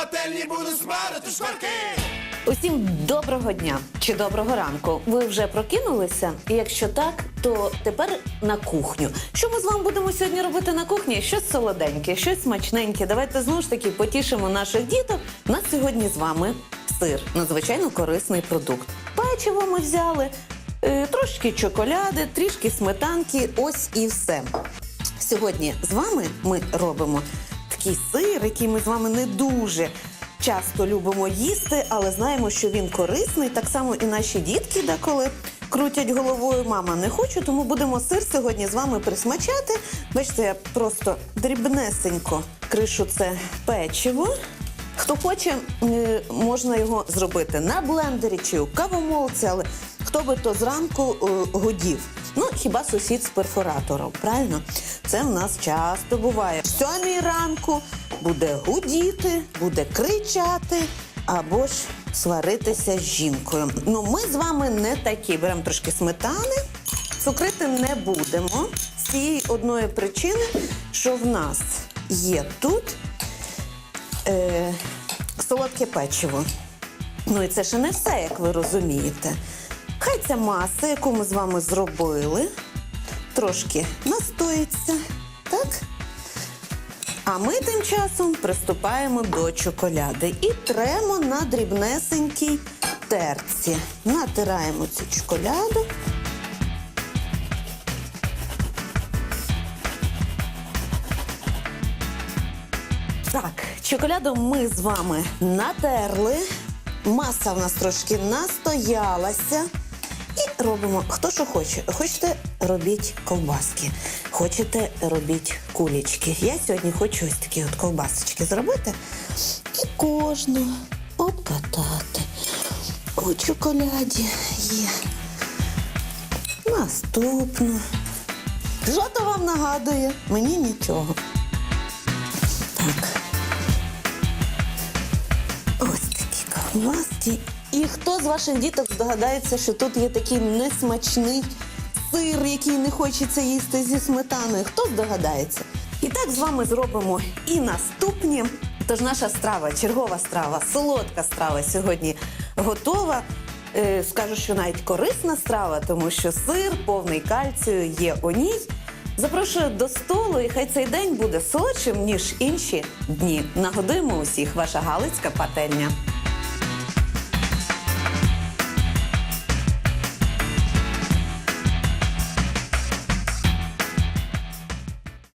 пательні буду смарити шкварки. Усім доброго дня чи доброго ранку. Ви вже прокинулися? І якщо так, то тепер на кухню. Що ми з вами будемо сьогодні робити на кухні? Щось солоденьке, щось смачненьке. Давайте знову ж таки потішимо наших діток. У нас сьогодні з вами сир, надзвичайно корисний продукт. Печиво ми взяли, е, трошки чоколяди, трішки сметанки. Ось і все. Сьогодні з вами ми робимо такий сир, який ми з вами не дуже часто любимо їсти, але знаємо, що він корисний. Так само і наші дітки деколи крутять головою. Мама не хочу, тому будемо сир сьогодні з вами присмачати. Бачите, я просто дрібнесенько кришу це печиво. Хто хоче, можна його зробити на блендері чи у кавомолці, але хто би то зранку е, годів. Ну, хіба сусід з перфоратором, правильно? Це в нас часто буває. В сьомій ранку буде гудіти, буде кричати або ж сваритися з жінкою. Ну, ми з вами не такі. Беремо трошки сметани, цукрити не будемо. З цієї одної причини, що в нас є тут е, солодке печиво. Ну і це ще не все, як ви розумієте. Хай ця маса, яку ми з вами зробили, трошки настоїться, так? А ми тим часом приступаємо до чоколяди і тремо на дрібнесенькій терці. Натираємо цю чоколяду. Так, чоколяду ми з вами натерли. Маса в нас трошки настоялася. І робимо хто що хоче. Хочете робіть ковбаски, хочете робіть кулічки. Я сьогодні хочу ось такі от ковбасочки зробити і кожну обкатати. У чоколяді є. Наступну. Що то вам нагадує? Мені нічого. Так. Ось такі ковбаски. І хто з ваших діток здогадається, що тут є такий несмачний сир, який не хочеться їсти зі сметаною? Хто здогадається? І так з вами зробимо і наступні. Тож наша страва, чергова страва, солодка страва сьогодні готова. Е, Скажу, що навіть корисна страва, тому що сир повний кальцію є у ній. Запрошую до столу, і хай цей день буде солодшим, ніж інші дні. Нагодуємо усіх, ваша Галицька пательня.